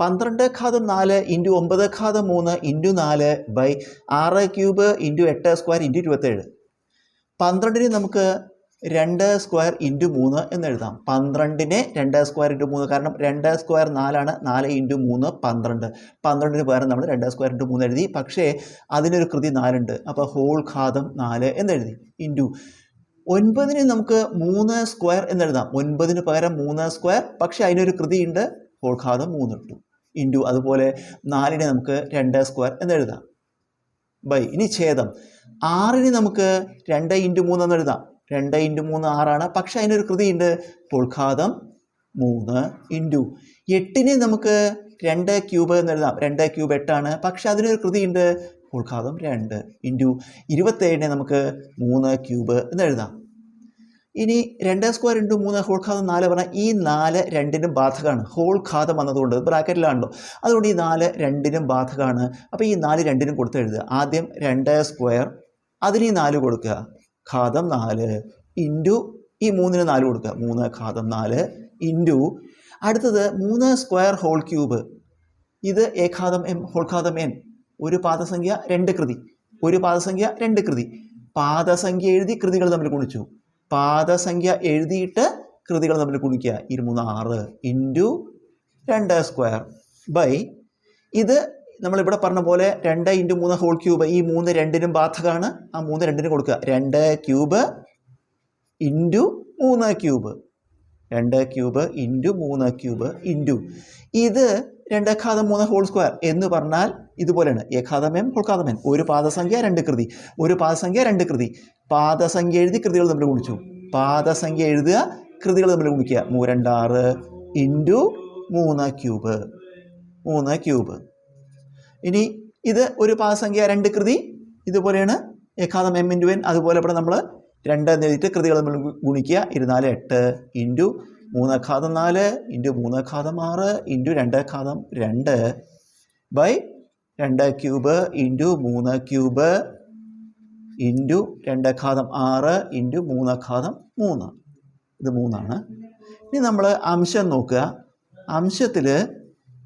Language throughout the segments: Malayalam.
പന്ത്രണ്ട് ഘാതം നാല് ഇന്റു ഒമ്പത് ഘാതം മൂന്ന് ഇന്റു നാല് ബൈ ആറ് ക്യൂബ് ഇന്റു എട്ട് സ്ക്വയർ ഇന്റു ഇരുപത്തേഴ്. പന്ത്രണ്ടിന് നമുക്ക് രണ്ട് സ്ക്വയർ ഇന്റു മൂന്ന് എന്ന് എഴുതാം. പന്ത്രണ്ടിനെ രണ്ട് സ്ക്വയർ ഇന്റു മൂന്ന് കാരണം രണ്ട് സ്ക്വയർ നാലാണ് നാല് ഇന്റു മൂന്ന് പന്ത്രണ്ട്. പന്ത്രണ്ടിന് പകരം നമ്മൾ രണ്ട് സ്ക്വയർ ഇന്റു മൂന്ന് എഴുതി പക്ഷേ അതിനൊരു കൃതി നാലുണ്ട് അപ്പോൾ ഹോൾ ഘാതം നാല് എന്നെഴുതി ഇന്റു ഒൻപതിന് നമുക്ക് മൂന്ന് സ്ക്വയർ എന്നെഴുതാം ഒൻപതിന് പകരം മൂന്ന് സ്ക്വയർ പക്ഷേ അതിനൊരു കൃതിയുണ്ട് ഹോൾ ഘാതം മൂന്ന് ഇട്ടു. ഇന്റു അതുപോലെ നാലിനെ നമുക്ക് രണ്ട് സ്ക്വയർ എന്നെഴുതാം ബൈ. ഇനി ഛേദം. ആറിന് നമുക്ക് രണ്ട് ഇന്റു മൂന്ന് എന്ന് എഴുതാം. രണ്ട് ഇന്റു മൂന്ന് ആറാണ്. പക്ഷേ അതിനൊരു കൃതിയുണ്ട് ഉൾഘാതം മൂന്ന് ഇന്റു എട്ടിന് നമുക്ക് രണ്ട് ക്യൂബ് എന്ന് എഴുതാം. രണ്ട് ക്യൂബ് എട്ടാണ്. പക്ഷേ അതിനൊരു കൃതിയുണ്ട് ഉൾഘാതം രണ്ട് ഇന്റു ഇരുപത്തേഴിനെ നമുക്ക് മൂന്ന് ക്യൂബ് എന്ന് എഴുതാം. ഇനി രണ്ട് സ്ക്വയർ ഇന്റു മൂന്ന് ഹോൾ ഘാതം നാല് പറഞ്ഞാൽ ഈ നാല് രണ്ടിനും ബാധകമാണ്. ഹോൾ ഘാതം വന്നതുകൊണ്ട് ബ്രാക്കറ്റിലാണല്ലോ അതുകൊണ്ട് ഈ നാല് രണ്ടിനും ബാധകമാണ്. അപ്പോൾ ഈ നാല് രണ്ടിനും കൊടുത്ത് എഴുതുക. ആദ്യം രണ്ട് സ്ക്വയർ അതിന് ഈ നാല് കൊടുക്കുക. ഘാതം നാല് ഇന്റു ഈ മൂന്നിന് നാല് കൊടുക്കുക. മൂന്ന് ഘാതം നാല് ഇന്റു അടുത്തത് മൂന്ന് സ്ക്വയർ ഹോൾ ക്യൂബ്. ഇത് എ ഖാതം എം ഹോൾ ഘാതം എൻ. ഒരു പാദസംഖ്യ രണ്ട് കൃതി. ഒരു പാദസംഖ്യ രണ്ട് കൃതി. പാദസംഖ്യ എഴുതി കൃതികൾ തമ്മിൽ ഗുണിച്ചു. പാദസംഖ്യ എഴുതിയിട്ട് കൃതികൾ തമ്മിൽ ഗുണിക്കുക. ഇരുമൂന്ന് ആറ് ഇന്റു രണ്ട് സ്ക്വയർ ബൈ ഇത് നമ്മളിവിടെ പറഞ്ഞ പോലെ രണ്ട് ഇന്റു മൂന്ന് ഹോൾ ക്യൂബ് ഈ മൂന്ന് രണ്ടിനും ബാധകമാണ് ആ മൂന്ന് രണ്ടിനും കൊടുക്കുക. രണ്ട് ക്യൂബ് ഇന്റു മൂന്ന് ക്യൂബ് രണ്ട് ക്യൂബ് ഇന്റു മൂന്ന് ക്യൂബ് ഇന്റു ഇത് രണ്ട് ഘാതം മൂന്ന് ഹോൾ സ്ക്വയർ എന്ന് പറഞ്ഞാൽ ഇതുപോലെയാണ്. ഏഘാതം എം ഒരു പാദസംഖ്യ രണ്ട് കൃതി. ഒരു പാദസംഖ്യ രണ്ട് കൃതി. പാദസംഖ്യ എഴുതി കൃതികൾ നമ്മൾ ഗുണിച്ചു. പാദസംഖ്യ എഴുതുക കൃതികൾ നമ്മൾ ഗുണിക്കുക. മൂരണ്ടാറ് ഇന്റു മൂന്ന് ക്യൂബ്. മൂന്ന് ക്യൂബ്. ഇനി ഇത് ഒരു പാദസംഖ്യ രണ്ട് കൃതി. ഇതുപോലെയാണ് ഏകാദം എം ഇന്റു എൻ അതുപോലെ ഇവിടെ നമ്മൾ രണ്ട് എന്ന് എഴുതിയിട്ട് കൃതികൾ നമ്മൾ ഗുണിക്കുക. ഇരുന്നാൽ എട്ട് ഇന്റു മൂന്ന് ഘാതം നാല് ഇന്റു മൂന്ന് ഘാതം ആറ് ഇന്റു രണ്ട് ഘാതം രണ്ട് ബൈ രണ്ട് ക്യൂബ് ഇന്റു മൂന്ന് ക്യൂബ് ഇന്റു രണ്ട് ഘാതം ആറ് ഇന്റു മൂന്ന് ഘാതം മൂന്ന്. ഇത് മൂന്നാണ്. ഇനി നമ്മൾ അംശം നോക്കുക. അംശത്തിൽ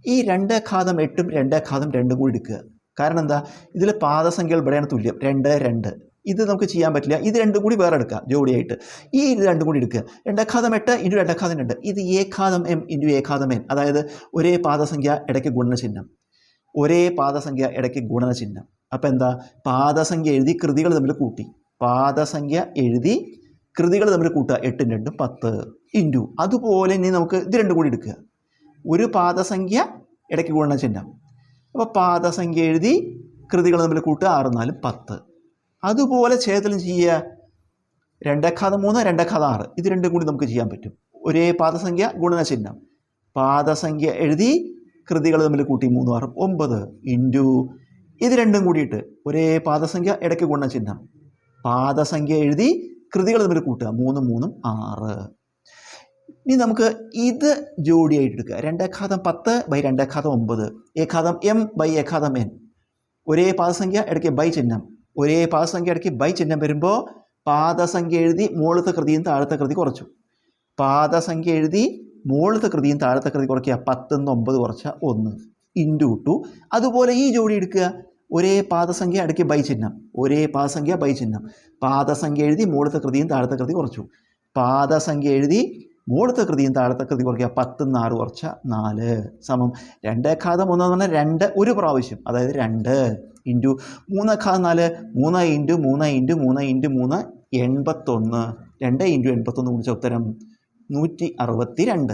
ഈ രണ്ട് ഘാതം എട്ടും രണ്ട് ഘാതം രണ്ടും കൂടി എടുക്കുക. കാരണം എന്താ? ഇതിൽ പാദസംഖ്യകൾ ഇവിടെയാണ് തുല്യം. രണ്ട് രണ്ട്. ഇത് നമുക്ക് ചെയ്യാൻ പറ്റില്ല. ഇത് രണ്ടും കൂടി വേറെ എടുക്കുക ജോഡിയായിട്ട്. ഈ ഇത് രണ്ടും കൂടി എടുക്കുക. രണ്ടാഘാതം എട്ട് ഇന്റു രണ്ടാഘാതം രണ്ട്. ഇത് ഏഘാതം എം ഇന്റു ഏഘാതം എൻ അതായത് ഒരേ പാദസംഖ്യ ഇടയ്ക്ക് ഗുണനചിഹ്നം. ഒരേ പാദസംഖ്യ ഇടയ്ക്ക് ഗുണനചിഹ്നം. അപ്പോൾ എന്താ? പാദസംഖ്യ എഴുതി കൃതികൾ തമ്മിൽ കൂട്ടി. പാദസംഖ്യ എഴുതി കൃതികൾ തമ്മിൽ കൂട്ടുക. എട്ടും രണ്ടും പത്ത് ഇന്റു. അതുപോലെ ഇനി നമുക്ക് ഇത് രണ്ടും കൂടി എടുക്കുക. ഒരു പാദസംഖ്യ ഇടയ്ക്ക് ഗുണനചിഹ്നം. അപ്പോൾ പാദസംഖ്യ എഴുതി കൃതികൾ തമ്മിൽ കൂട്ടുക. ആറ് നാലും പത്ത്. അതുപോലെ ഛേദനം ചെയ്യുക. രണ്ടക്കാതം മൂന്ന് രണ്ടക്കാതം ആറ്. ഇത് രണ്ടും കൂടി നമുക്ക് ചെയ്യാൻ പറ്റും. ഒരേ പാദസംഖ്യ ഗുണനചിഹ്നം. പാദസംഖ്യ എഴുതി കൃതികൾ തമ്മിൽ കൂട്ടി മൂന്ന് ആറും ഒമ്പത് ഇന്റു ഇത് രണ്ടും കൂടിയിട്ട് ഒരേ പാദസംഖ്യ ഇടയ്ക്ക് ഗുണനചിഹ്നം. പാദസംഖ്യ എഴുതി കൃതികൾ തമ്മിൽ കൂട്ടുക. മൂന്നും മൂന്നും ആറ്. ഇനി നമുക്ക് ഇത് ജോഡിയായിട്ട് എടുക്കുക. രണ്ടേഘാതം പത്ത് ബൈ രണ്ടേഘാതം ഒമ്പത്. ഏഘാതം എം ബൈ ഏഘാതം എൻ. ഒരേ പാദസംഖ്യ ഇടയ്ക്ക് ബൈ ചിഹ്നം. ഒരേ പാദസംഖ്യ ഇടയ്ക്ക് ബൈ ചിഹ്നം വരുമ്പോൾ പാദസംഖ്യ എഴുതി മുകളിലത്തെ കൃതിയും താഴത്തെ കൃതി കുറച്ചു. പാദസംഖ്യ എഴുതി മുകളിലത്തെ കൃതിയും താഴത്തെ കൃതി കുറയ്ക്കുക. പത്തുനിന്ന് ഒമ്പത് കുറച്ച ഒന്ന്. ഇന്റു ഇട്ടു. അതുപോലെ ഈ ജോഡി എടുക്കുക. ഒരേ പാദസംഖ്യ ഇടയ്ക്ക് ബൈ ചിഹ്നം. ഒരേ പാദസംഖ്യ ബൈ ചിഹ്നം. പാദസംഖ്യ എഴുതി മുകളിലത്തെ കൃതിയും താഴത്തെ കൃതി കുറച്ചു. പാദസംഖ്യ എഴുതി മുകളിലത്തെ കൃതിയും താഴത്തെ കൃതി കുറയ്ക്കുക. പത്തുനിന്ന് നാറ് കുറച്ച നാല്. സമം രണ്ടേഘാതം ഒന്ന് പറഞ്ഞാൽ രണ്ട് ഒരു പ്രാവശ്യം. അതായത് രണ്ട് ഇന്റു മൂന്നേഘാതം നാല് മൂന്ന് ഇന്റു മൂന്ന് ഇന്റു മൂന്ന് ഇന്റു മൂന്ന് എൺപത്തൊന്ന്. രണ്ട് ഇന്റു എൺപത്തൊന്ന് ഗുണിച്ച ഉത്തരം നൂറ്റി അറുപത്തി രണ്ട്